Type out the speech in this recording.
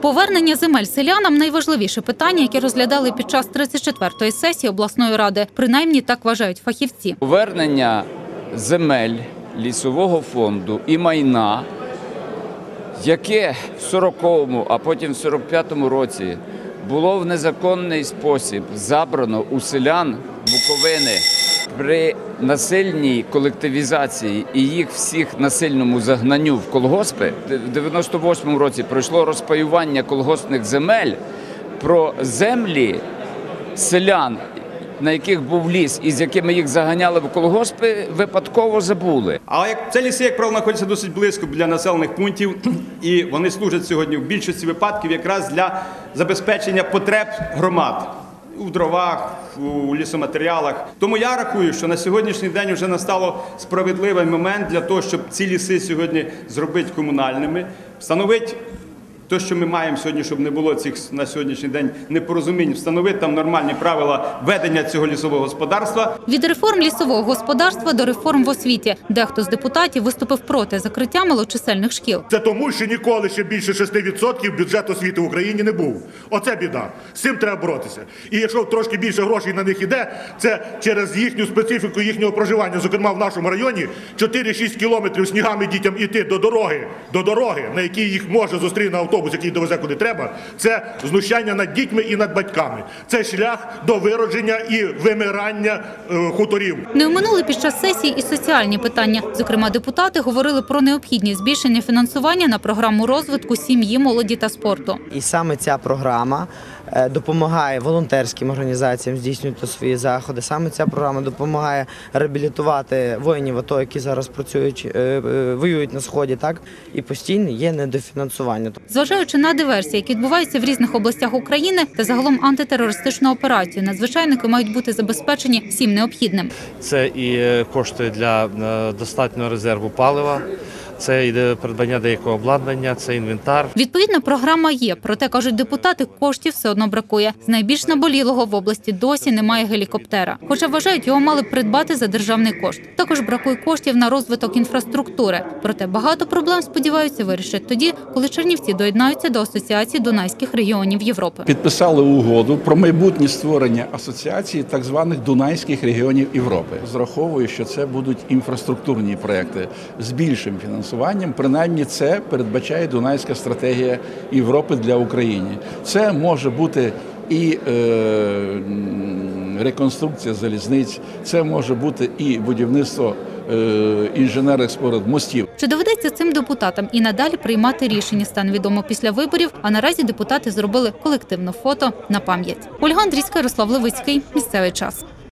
Повернення земель селянам найважливіше питання, яке розглядали під час 34-ї сесії обласної ради. Принаймні так вважають фахівці. Повернення земель лісового фонду і майна, яке в 40-му, а потім в 45-му році було в незаконний спосіб забрано у селян Буковини при насильній колективізації і їх всіх насильному загнанню в колгоспи. В 98-му році пройшло розпаювання колгоспних земель про землі селян, на яких був ліс і з якими їх заганяли в колгоспи, випадково забули. Але як це ліси, як правило, знаходяться досить близько біля населених пунктів, і вони служать сьогодні в більшості випадків якраз для забезпечення потреб громад. У дровах, у лісоматеріалах. Тому я рахую, що на сьогоднішній день вже настало справедливий момент для того, щоб ці ліси сьогодні зробити комунальними, встановити те, що ми маємо сьогодні, щоб не було цих на сьогоднішній день непорозумінь, встановити там нормальні правила ведення цього лісового господарства. Від реформ лісового господарства до реформ в освіті. Дехто з депутатів виступив проти закриття малочисельних шкіл. Це тому, що ніколи ще більше 6% бюджет освіти в Україні не був. Оце біда. З цим треба боротися. І якщо трошки більше грошей на них іде, це через їхню специфіку їхнього проживання, зокрема в нашому районі, 4-6 кілометрів снігами дітям іти до дороги, до дороги, на якій їх може зустріти автобус, який довезе куди треба. Це знущання над дітьми і над батьками. Це шлях до виродження і вимирання е, хуторів. Не оминули під час сесії і соціальні питання. Зокрема, депутати говорили про необхідність збільшення фінансування на програму розвитку сім'ї, молоді та спорту. І саме ця програма е, допомагає волонтерським організаціям здійснювати свої заходи. Саме ця програма допомагає реабілітувати воїнів АТО, які зараз працюють, е, воюють на сході, так і постійно є недофінансування. Зважаючи на диверсії, які відбуваються в різних областях України та загалом антитерористичну операцію, надзвичайники мають бути забезпечені всім необхідним. Це і е, кошти для е, достатнього резерву палива, це і е, придбання деякого обладнання, це інвентар. Відповідна програма є, проте кажуть депутати, коштів все одно бракує. З найбільш наболілого в області досі немає гелікоптера. Хоча вважають, його мали б придбати за державний кошт. Також бракує коштів на розвиток інфраструктури. Проте багато проблем сподіваються вирішать тоді, коли Чернівці доєднаються до асоціації Дунайських регіонів Європи. підписали угоду про майбутнє створення асоціації так званих Дунайських регіонів Європи. Зраховую, що це будуть інфраструктурні проекти з більшим фінансуванням. Принаймні, це передбачає Дунайська стратегія Європи для України. Це може бути і е, реконструкція залізниць, це може бути і будівництво е, інженерних споруд мостів. Чи доведеться цим депутатам і надалі приймати рішення стане відомо після виборів? А наразі депутати зробили колективне фото на пам'ять. Ольга Андрійська, Ярослав Левицький. Місцевий час.